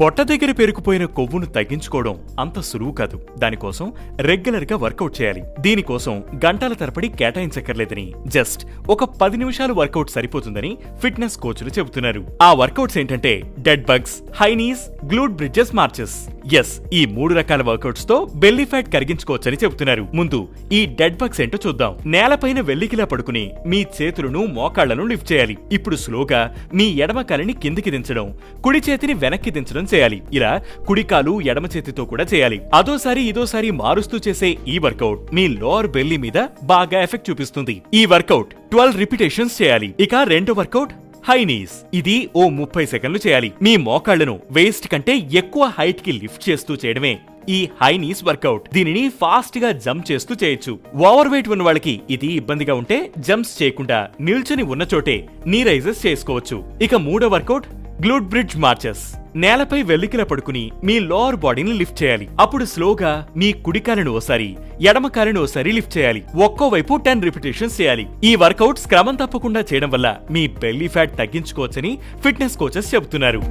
పొట్ట దగ్గర పెరిగిపోయిన కొవ్వును తగ్గించుకోవడం అంత సులువు కాదు. దానికోసం రెగ్యులర్గా వర్కౌట్ చేయాలి. దీనికోసం గంటల తరబడి కేటాయించక్కర్లేదని. జస్ట్ ఒక పది నిమిషాలు వర్కౌట్ సరిపోతుందని ఫిట్నెస్ కోచ్లు చెబుతున్నారు. ఆ వర్కౌట్స్ ఏంటంటే dead bugs high knees glute bridges marches. Yes ఈ మూడు రకాల వర్కౌట్స్తో బెల్లీ ఫ్యాట్ కరిగించుకోవచ్చని చెబుతున్నారు. ముందు ఈ డెడ్ బగ్స్ ఏంటో చూద్దాం. నేలపైన వెల్లికిలా పడుకుని మీ చేతులను మోకాళ్ళను లిఫ్ట్ చేయాలి. ఇప్పుడు స్లోగా మీ ఎడమ కాలిని కిందికి దించడం కుడి చేతిని వెనక్కి దించడం చేయాలి. ఇలా కుడికాలు ఎడమ చేతితో కూడా చేయాలి. అదోసారి ఇదోసారి మారుస్తూ చేసే ఈ వర్కౌట్ మీ లోవర్ బెల్లీ మీద బాగా ఎఫెక్ట్ చూపిస్తుంది. ఈ వర్కౌట్ ట్వెల్వ్ రిపిటేషన్స్ చేయాలి. ఇక రెండో వర్కౌట్ హైనీస్. ఇది ఓ ముప్పై సెకండ్లు చేయాలి. మీ మోకాళ్ళను వేస్ట్ కంటే ఎక్కువ హైట్కి లిఫ్ట్ చేస్తూ చేయడమే ఈ హై నీస్ వర్కౌట్. దీనిని ఫాస్ట్గా జంప్ చేస్తూ చేయొచ్చు. ఓవర్ వెయిట్ ఉన్న వాళ్ళకి ఇది ఇబ్బందిగా ఉంటే జంప్స్ చేయకుండా నిల్చొని ఉన్న చోటే నీ రైజెస్ చేసుకోవచ్చు. ఇక మూడో వర్కౌట్ గ్లూడ్ బ్రిడ్జ్ మార్చెస్. నేలపై వెల్లికిల పడుకుని మీ లోవర్ బాడీని లిఫ్ట్ చేయాలి. అప్పుడు స్లోగా మీ కుడికాలను ఓసారి ఎడమ కాలను ఓసారి లిఫ్ట్ చేయాలి. ఒక్కో వైపు టెన్ రిపిటేషన్స్ చేయాలి. ఈ వర్కౌట్స్ క్రమం తప్పకుండా చేయడం వల్ల మీ బెల్లీ ఫ్యాట్ తగ్గించుకోవచ్చని ఫిట్నెస్ కోచెస్ చెబుతున్నారు.